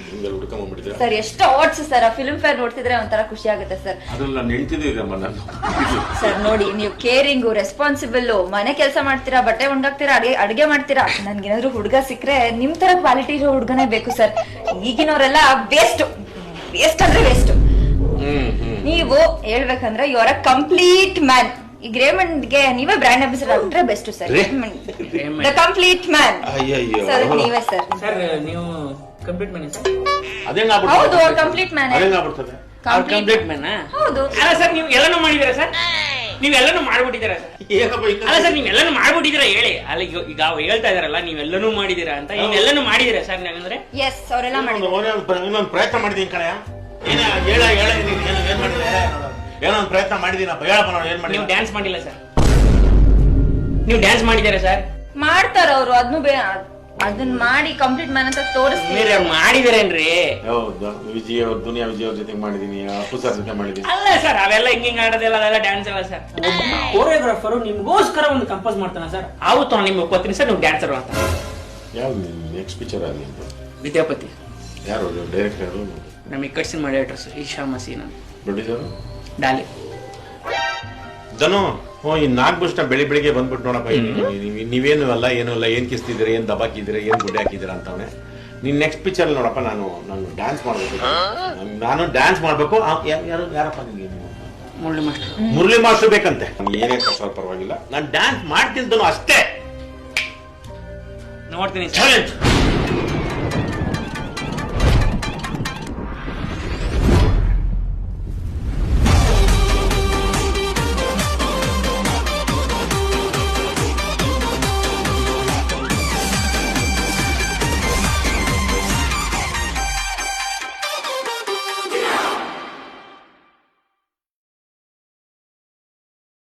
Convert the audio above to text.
ಹಿಂಗೆಲ್ಲ ಹುಡ್ಕೊಂಬಂದ್ಬಿಟ್ಟಿದ್ದೀರಾ ಸರ್ ಎಷ್ಟು ಅವಾರ್ಡ್ಸ್ ಸರ್ ಆ ಫಿಲ್ಮ್ ಫೇರ್ ನೋಡ್ತಿದ್ರೆ ಒಂಥರ ಖುಷಿ ಆಗುತ್ತೆ ಸರ್. ಅದ್ರಲ್ಲಿ ನಾನು ನೆಂಟಿದ್ದೀರಮ್ಮ ನಾನು. ಸರ್ ನೋಡಿ ನೀವು ಕೇರಿಂಗ್ ರೆಸ್ಪಾನ್ಸಿಬಲ್ ಮನೆ ಕೆಲಸ ಮಾಡ್ತೀರಾ ಬಟ್ಟೆ ಉಂಡಾಗ್ತೀರಾ ಅಡಿಗೆ ಅಡಿಗೆ ಮಾಡ್ತೀರಾ ನನ್ಗೇನಾದ್ರು ಹುಡುಗ ಸಿಕ್ಕರೆ ನಿಮ್ ತರ ಕ್ವಾಲಿಟಿ ಇರೋ ಹುಡುಗನೇ ಬೇಕು ಸರ್. ಈಗಿನವರೆಲ್ಲ ವೇಸ್ಟ್ ವೇಸ್ಟ್ ಅಂದ್ರೆ ವೇಸ್ಟ್ ನೀವು ಹೇಳ್ಬೇಕಂದ್ರೆ you are a complete man ಈ ಗೆ ನೀವೇ ಬ್ರ್ಯಾಂಡ್ ಅಂಬಾಸಿಡರ್ ಆಗ್ಬಿಟ್ರೆ best sir. The complete man ಅಯ್ಯಯ್ಯೋ. ಸರ್ ನೀವೇ ಸರ್ ಸರ್ ನೀವು ಕಂಪ್ಲೀಟ್ ಮ್ಯಾನ್ ಸರ್ ಅದೇಂಗ್ ಹೌದು, ಕಂಪ್ಲೀಟ್ man. ಅದೇಂಗ್ ಆಗ್ಬಿಡ್ತದೆ. ಅವ್ರು ಕಂಪ್ಲೀಟ್ ಮ್ಯಾನ್ ಹೌದು. ಅಲ್ಲ ಸರ್ ನೀವು ಎಲ್ಲಾನು ಮಾಡಿದ್ದೀರಾ ಸರ್? ನೀವೆಲ್ಲನೂ ಮಾಡ್ಬಿಟ್ಟಿದ್ದೀರಾ ಸರ್? ಏನಪ್ಪ ಹಿಂಗೆ ಅಲ್ಲ ಸರ್ ನೀವೆಲ್ಲನೂ ಮಾಡ್ಬಿಟ್ಟಿದ್ದೀರಾ ಹೇಳಿ? ಅಲ್ಲ ಈಗ ಈಗ ಅವ್ರು ಹೇಳ್ತಾ ಇದಾರಲ್ಲ ನೀವೆಲ್ಲನೂ ಮಾಡಿದ್ದೀರಾ ಅಂತ. ನೀವೆಲ್ಲನೂ ಮಾಡಿದ್ದೀರಾ ಸರ್ ಅಂದ್ರೆ? ಎಸ್ ಅವರೆಲ್ಲ ಮಾಡಿ ಇನ್ನೊಂದು ಒಂದೇ ಒಂದು ಇನ್ನೊಂದು ಪ್ರಯತ್ನ ಮಾಡಿದೀನಿ ಕಣಯ್ಯ. ಏನ ಹೇಳ ಹೇಳ ನೀನು ಏನು ಏನು ಮಾಡಿದೆ? ಏನೋ ಒಂದು ಪ್ರಯತ್ನ ಮಾಡಿದೀನಪ್ಪ ಹೇಳಪ್ಪ ನಾನು ಏನ್ ನೀವು ಡ್ಯಾನ್ಸ್ ಮಾಡಿಲ್ಲ ಸರ್. ನೀವು ಡ್ಯಾನ್ಸ್ ಮಾಡಿದ್ದೀರಾ ಸರ್? ಮಾಡ್ತಾರ ಅವರು ಅದನ್ನು ಬೇ ಅದನ್ನ ಮಾಡಿ ಕಂಪ್ಲೀಟ್ ಮಾಡಂತ ತೋರಿಸ್ತೀನಿ. ಅವ್ರು ಹೌದು ವಿಜಯ್ ಅವ್ರ ದುನಿಯಾ ವಿಜಯ್ ಅವ್ರ ಜೊತೆ ಮಾಡಿದೀನಿ ಅಪ್ಪು ಸರ್ ಜೊತೆ ಮಾಡಿದೀನಿ. ಅಲ್ಲ ಸರ್ ಅವೆಲ್ಲ ಹಿಂಗ ಹಿಂಗ್ ಆಡೋದಿಲ್ಲ ಅದೆಲ್ಲ ಡ್ಯಾನ್ಸ್ ಅಲ್ಲ ಸರ್. ಕೋರಿಯೋಗ್ರಾಫರ್ ನಿಮ್ಗೋಸ್ಕರ ಒಂದು ಕಂಪೋಸ್ ಮಾಡ್ತಾನೆ ಸರ್. ಅವತ್ತು ನಿಮ್ಗೆ ಒಪ್ಪತ್ತೀನಿ ಸರ್ ನೀವು ಡ್ಯಾನ್ಸರ್ ಅಂತ. ಯಾವ್ದು ನೆಕ್ಸ್ಟ್ ಪಿಕ್ಚರ್ ಆಗಲಿ ಅಂತ? ವಿದ್ಯಾಪತಿ. ಯಾರು ಡೈರೆಕ್ಟರ್ ಯಾರು? ನಮಗೆ ಕಟ್ಸಿನ ಮಾಡಿ ಸರ್ ಈಶಾ ಮಸೀನ್ ಪ್ರೊಡ್ಯೂಸರ್? ಡಾಲಿ. ಧನು. ಹ್ಞೂ ಈ ನಾಲ್ಕು ವರ್ಷ ಬೆಳಿ ಬೆಳಿಗ್ಗೆ ಬಂದ್ಬಿಟ್ಟು ನೋಡಪ್ಪ ನೀವು- ನೀವು- ನೀವೇನು ಅಲ್ಲ ಏನೂ ಅಲ್ಲ ಏನ್ ಕಿಸ್ತಿದ್ರೆ ಏನ್ ದಬಾಕಿದ್ದೀರಾ ಏನ್ ಗುಡ್ಡೆ ಹಾಕಿದ್ದೀರಾ ಅಂತವ್ನೆ. ನೀನ್ ನೆಕ್ಸ್ಟ್ ಪಿಕ್ಚರ್ ನೋಡಪ್ಪ ನಾನು ನಾನು ಡ್ಯಾನ್ಸ್ ಮಾಡ್ಬೇಕು. ನಾನು- ಡ್ಯಾನ್ಸ್ ಮಾಡ್ಬೇಕು. ಯಾರು ಯಾರಪ್ಪ ಮುರಳಿ ಮಾಸ್ಟರ್. ಮುರಳಿ ಮಾಸ್ಟರ್ ಬೇಕಂತೆ. ಏನೇ ಕಷ್ಟ ಪರವಾಗಿಲ್ಲ. ನಾನು ಡ್ಯಾನ್ಸ್ ಮಾಡ್ತಿದ್ದನು ಅಷ್ಟೇ. ನೋಡ್ತೀನಿ ಸರ್. ಚಾಲೆಂಜ್